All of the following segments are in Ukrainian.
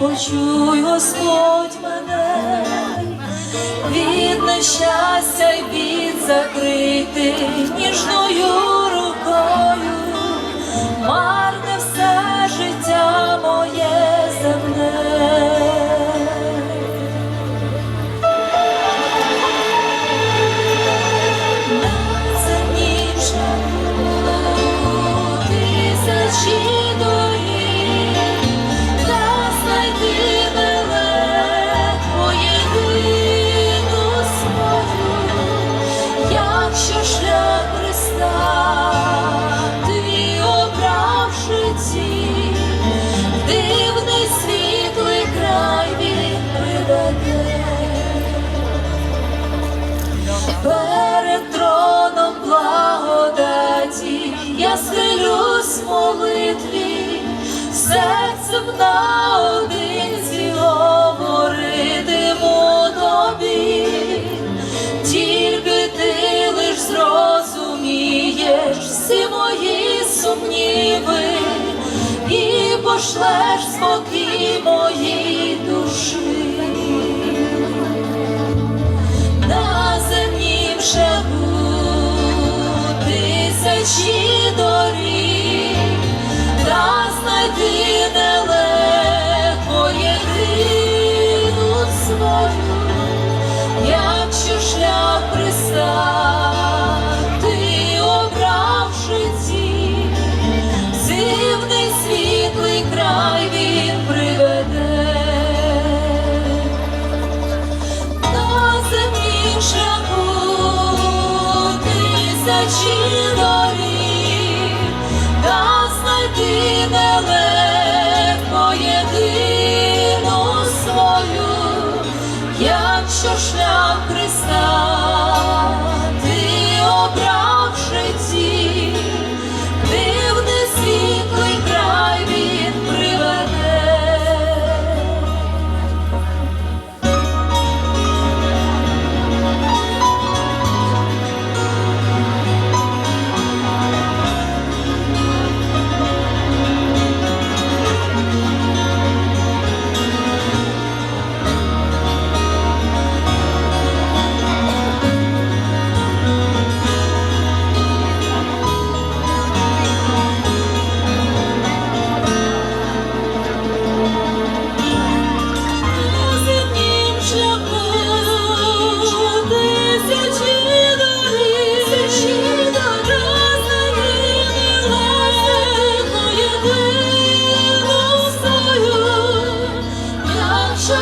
почуй, Господь мене від нещастя й від закрит. наодинці говоритиму тобі, тільки ти лиш зрозумієш всі мої сумніви і пошлеш спокій моїй душі. На земнім шагу тисячі. виборі, да знайти нелегко єдину свою, якщо шлях.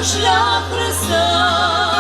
шлях Христа.